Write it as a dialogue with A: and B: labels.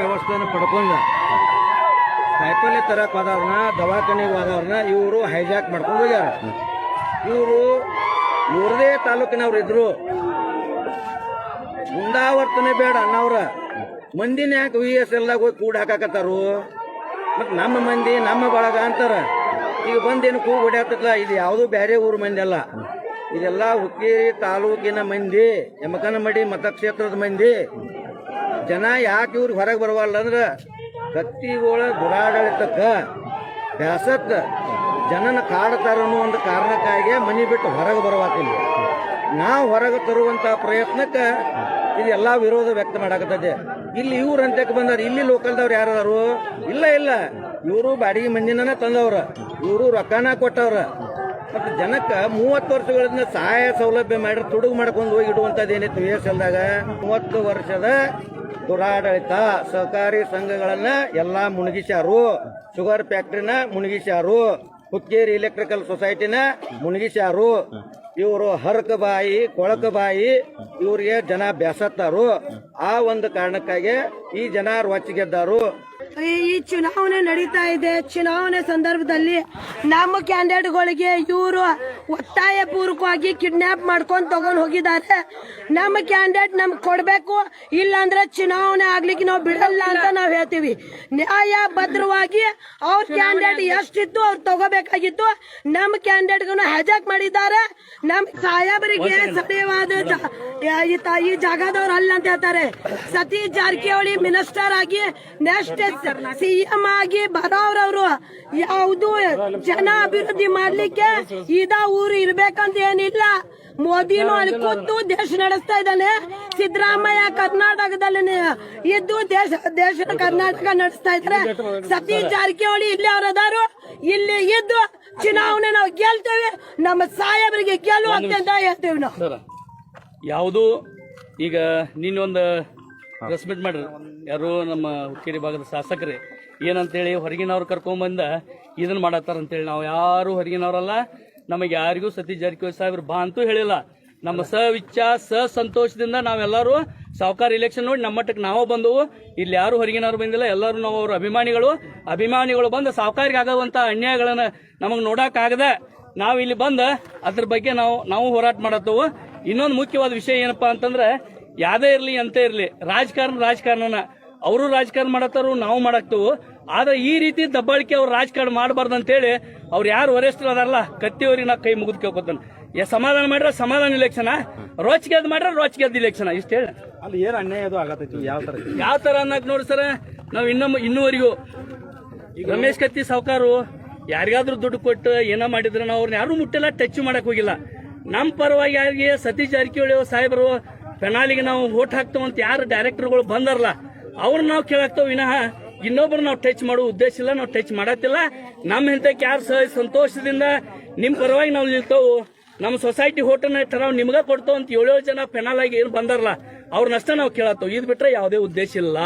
A: ವ್ಯವಸ್ಥೆನ ಪಡ್ಕೊಂಡು ಕಾಯಿಪಲ್ಲೆ ತರಕ್ಕೆ ಹೋದವ್ರನ್ನ, ದವಾಖಾನೆಗೆ ಹೋದವ್ರನ್ನ ಇವರು ಹೈಜಾಕ್ ಮಾಡ್ಕೊಂಡು ಹೋಗ್ಯಾರ. ಇವರು ಇವ್ರದೇ ತಾಲೂಕಿನವ್ರು ಮುಂದಾವರ್ತನೆ ಬೇಡ ಅನ್ನವ್ರ. ಮಂದಿನ ಯಾಕೆ ವಿ ಎಸ್ ಎಲ್ದಾಗ ಹೋಗಿ ಕೂಡ ಹಾಕಾಕತ್ತಾರು? ಮತ್ತು ನಮ್ಮ ಮಂದಿ, ನಮ್ಮ ಬಳಗ ಅಂತಾರ. ಈಗ ಬಂದೇನು ಕೂಗು ಹೊಡ್ಯಾತಲ್ಲ ಇದು ಯಾವುದೂ ಬೇರೆ ಊರು ಮಂದಿ ಅಲ್ಲ. ಇದೆಲ್ಲ ಹುಕ್ಕೇರಿ ತಾಲೂಕಿನ ಮಂದಿ, ಯಮಕನಮಡಿ ಮತಕ್ಷೇತ್ರದ ಮಂದಿ. ಜನ ಯಾಕೆ ಇವ್ರಿಗೆ ಹೊರಗೆ ಬರವಲ್ಲ ಅಂದ್ರೆ ಕತ್ತಿಗಳ ದುರಾಡಳಿತಕ್ಕ ಬ್ಯಾಸತ್ತ ಜನನ ಕಾಡ್ತಾರ ಅನ್ನೋ ಒಂದು ಕಾರಣಕ್ಕಾಗಿ ಮನೆ ಬಿಟ್ಟು ಹೊರಗೆ ಬರವಾತಿಲ್ಲ ನಾವು ಹೊರಗೆ ತರುವಂತ ಪ್ರಯತ್ನಕ್ಕೆ ಇದೆಲ್ಲ ವಿರೋಧ ವ್ಯಕ್ತ ಮಾಡಾಕತ್ತದೆ ಇಲ್ಲಿ ಇವ್ರು ಅಂತ್ಯಕ್ಕೆ ಬಂದಾರ. ಇಲ್ಲಿ ಲೋಕಲ್ದವ್ರು ಯಾರದಾರು? ಇಲ್ಲ ಇಲ್ಲ. ಇವರು ಬಾಡಿಗೆ ಮಂದಿನ ತಂದವ್ರ. ಇವರು ರೊಕ್ಕನ ಕೊಟ್ಟವ್ರ. ಮತ್ತು ಜನಕ್ಕೆ ಮೂವತ್ತು ವರ್ಷಗಳಿಂದ ಸಹಾಯ ಸೌಲಭ್ಯ ಮಾಡಿ ತುಡುಗು ಮಾಡ್ಕೊಂಡು ಹೋಗಿ ಇಡುವಂಥದ್ದು ಏನಿತ್ತು ವಿ ಎಸ್ ಎಲ್ದಾಗ ಮೂವತ್ತು ವರ್ಷದ ದುರಾಡಳಿತ ಸಹಕಾರಿ ಸಂಘಗಳನ್ನ ಎಲ್ಲಾ ಮುಣಗಿಸ್ಯಾರು. ಶುಗರ್ ಫ್ಯಾಕ್ಟ್ರಿನ ಮುಣಗಿಸ್ಯಾರು. ಹುಕ್ಕೇರಿ ಎಲೆಕ್ಟ್ರಿಕಲ್ ಸೊಸೈಟಿನ ಮುಣಗಿಸ್ಯಾರು. ಇವರು ಹರಕ ಬಾಯಿ, ಕೊಳಕ ಬಾಯಿ ಇವರಿಗೆ ಜನ ಬೆಸತ್ತಾರು ಆ ಒಂದು ಕಾರಣಕ್ಕಾಗಿ ಈ ಜನ ರೊಚ್ಚಿಗೆದ್ದಾರು
B: ಈ ಚುನಾವಣೆ ನಡೀತಾ ಇದೆ. ಚುನಾವಣೆ ಸಂದರ್ಭದಲ್ಲಿ ನಮ್ಮ ಕ್ಯಾಂಡಿಡೇಟ್ಗಳಿಗೆ ಇವರು ಒತ್ತಾಯ ಪೂರ್ವಕವಾಗಿ ಕಿಡ್ನಾಪ್ ಮಾಡ್ಕೊಂಡು ತಗೊಂಡು ಹೋಗಿದ್ದಾರೆ. ನಮ್ಮ ಕ್ಯಾಂಡಿಡೇಟ್ ನಮ್ಗೆ ಕೊಡಬೇಕು ಇಲ್ಲಾಂದ್ರೆ ಚುನಾವಣೆ ಆಗ್ಲಿಕ್ಕೆ ನಾವು ಬಿಡಲ್ಲ ಅಂತ ನಾವು ಹೇಳ್ತೀವಿ. ನ್ಯಾಯ ಭದ್ರವಾಗಿ ಅವ್ರ ಕ್ಯಾಂಡಿಡೇಟ್ ಎಷ್ಟಿತ್ತು ಅವ್ರು ತಗೋಬೇಕಾಗಿತ್ತು ನಮ್ಮ ಕ್ಯಾಂಡಿಡೇಟ್ಗೂ ಹಜಾಕ್ ಮಾಡಿದ್ದಾರೆ. ನಮ್ಮ ಸಾಹೇಬರಿಗೆ ತ- ಈ ಜಾಗದವ್ರು ಅಲ್ಲ ಅಂತ ಹೇಳ್ತಾರೆ. ಸತೀಶ್ ಜಾರಕಿಹೊಳಿ ಮಿನಿಸ್ಟರ್ ಆಗಿ ನೆಕ್ಸ್ಟ್ ಸಿಎಂ ಆಗಿ ಬರೋರವ್ರು ಯಾವುದು ಜನ ಅಭಿವೃದ್ಧಿ ಮಾಡ್ಲಿಕ್ಕೆ ಇದ ಊರು ಇರ್ಬೇಕಂತ ಏನಿಲ್ಲ. ಮೋದಿನೂ ಅಲ್ಲಿ ಕೂತು ದೇಶ ನಡೆಸ್ತಾ ಇದ್ದಾನೆ. ಸಿದ್ದರಾಮಯ್ಯ ಕರ್ನಾಟಕದಲ್ಲಿ ಇದ್ದು ದೇಶ ದೇಶ ಕರ್ನಾಟಕ ನಡೆಸ್ತಾ ಇದ್ದಾರೆ. ಸತೀಶ್ ಜಾರಕಿಹೊಳಿ ಇಲ್ಲಿ ಅವರದಾರು ಇಲ್ಲಿ ಇದ್ದು ಚುನಾವಣೆ ನಾವು ಗೆಲ್ತೇವೆ ನಮ್ಮ ಸಾಹೇಬರಿಗೆ ಗೆಲ್ಲುವ ಅಂತ ಹೇಳ್ತೇವೆ ನಾವು.
C: ಯಾವುದು ಈಗ ನಿನ್ನೊಂದು ಪ್ರೆಸ್ ಮೀಟ್ ಮಾಡ್ರಿ ಯಾರು ನಮ್ಮ ಹುಕ್ಕೇರಿ ಭಾಗದ ಶಾಸಕರೇ ಏನಂತೇಳಿ ಹೊರಗಿನವ್ರು ಕರ್ಕೊಂಬಂದ ಇದನ್ನ ಮಾಡತ್ತಾರ ಅಂತೇಳಿ ನಾವು ಯಾರು ಹೊರಗಿನವರಲ್ಲ ನಮಗೆ ಯಾರಿಗೂ ಸತಿ ಜಾರಕಿಹೊಳಿ ಸಾಹೇಬ್ರು ಬಾ ಅಂತೂ ಹೇಳಿಲ್ಲ. ನಮ್ಮ ಸವಿಚ್ಛ ಸ ಸಂತೋಷದಿಂದ ನಾವೆಲ್ಲರೂ ಸಾವುಕಾರ ಇಲೆಕ್ಷನ್ ನೋಡಿ ನಮ್ಮ ಮಟ್ಟಕ್ಕೆ ನಾವು ಬಂದವು. ಇಲ್ಲಿ ಯಾರು ಹೊರಗಿನವ್ರು ಬಂದಿಲ್ಲ ಎಲ್ಲರೂ ನಾವು ಅವರು ಅಭಿಮಾನಿಗಳು. ಅಭಿಮಾನಿಗಳು ಬಂದು ಸಾವುಕಾರಿಗೆ ಆಗುವಂಥ ಅನ್ಯಾಯಗಳನ್ನ ನಮಗೆ ನೋಡೋಕ್ಕಾಗದೆ ನಾವು ಇಲ್ಲಿ ಬಂದ ಅದ್ರ ಬಗ್ಗೆ ನಾವು ನಾವು ಹೋರಾಟ ಮಾಡತ್ತವು. ಇನ್ನೊಂದು ಮುಖ್ಯವಾದ ವಿಷಯ ಏನಪ್ಪಾ ಅಂತಂದ್ರೆ ಯಾವ್ದೇ ಇರಲಿ ಅಂತ ಇರಲಿ ರಾಜಕಾರಣ ರಾಜಕಾರಣನ. ಅವರು ರಾಜಕಾರಣ ಮಾಡತ್ತಾರು ನಾವು ಮಾಡಾಕ್ತವು. ಆದ್ರೆ ಈ ರೀತಿ ದಬ್ಬಾಳಿಕೆ ಅವ್ರು ರಾಜಕಾರಣ ಮಾಡಬಾರ್ದು ಅಂತೇಳಿ ಅವ್ರು ಯಾರು ವರಿಷ್ಠರು ಅದಾರಲ್ಲ ಕತ್ತಿಯವ್ರಿಗೆ ನಾ ಕೈ ಮುಗಿದು ಕೇಳ್ಕೊತಾನೆ. ಯಾ ಸಮಾಧಾನ ಮಾಡ್ರೆ ಸಮಾಧಾನ ಇಲೆಕ್ಷನ್ ರೋಚಿಗೆದ್ ಮಾಡ್ರೆ ಅದು ಇಲೆಕ್ಷನ್ ಇಷ್ಟು. ಹೇಳಿ
A: ಅಲ್ಲಿ ಏನು ಅನ್ಯಾಯ ಅದು ಆಗತೈತಿ ಯಾವ ತರ?
C: ಯಾವ ತರ ಅನ್ನಕ್ ನೋಡಿ ಸರ್? ನಾವು ಇನ್ನೊಮ್ಮೆ ಇನ್ನೂವರೆಗೂ. ರಮೇಶ್ ಕತ್ತಿ ಸಾವುಕಾರು ಯಾರಿಗಾದ್ರೂ ದುಡ್ಡು ಕೊಟ್ಟು ಏನೋ ಮಾಡಿದ್ರೆ ನಾವು ಅವ್ರನ್ನ ಯಾರು ಮುಟ್ಟಿಲ್ಲ ಟಚ್ ಮಾಡಕ್ ಹೋಗಿಲ್ಲ. ನಮ್ಮ ಪರವಾಗಿ ಯಾರಿಗೆ ಸತೀಶ್ ಜಾರಕಿಹೊಳಿ ಸಾಹೇಬರು ಪೆನಾಲಿಗೆ ನಾವು ವೋಟ್ ಅಂತ ಯಾರು ಡೈರೆಕ್ಟರ್ಗಳು ಬಂದಾರಲ್ಲ ಅವ್ರನ್ನ ನಾವು ಕೇಳಾಕ್ತೇವೆ ವಿನಃ ಇನ್ನೊಬ್ರು ನಾವು ಟಚ್ ಮಾಡೋ ಉದ್ದೇಶ ಇಲ್ಲ, ನಾವು ಟಚ್ ಮಾಡತ್ತಿಲ್ಲ ನಮ್ಮ ಹಿಂತಕ್ಕೆ ಯಾರು ಸಹ ಸಂತೋಷದಿಂದ ನಿಮ್ಮ ಪರವಾಗಿ ನಾವು ನಿಲ್ತೇವೆ, ನಮ್ಮ ಸೊಸೈಟಿ ಹೋಟೆಲ್ ನಾವು ನಿಮ್ಗೆ ಕೊಡ್ತೇವೆ ಅಂತ ಏಳು ಜನ ಪೆನಾಲ್ ಆಗಿ ಏನು ಬಂದಾರಲ್ಲ ಅವ್ರನ್ನಷ್ಟೇ ನಾವು ಕೇಳತ್ತೇವೆ. ಇದು ಬಿಟ್ರೆ ಯಾವುದೇ ಉದ್ದೇಶ ಇಲ್ಲ.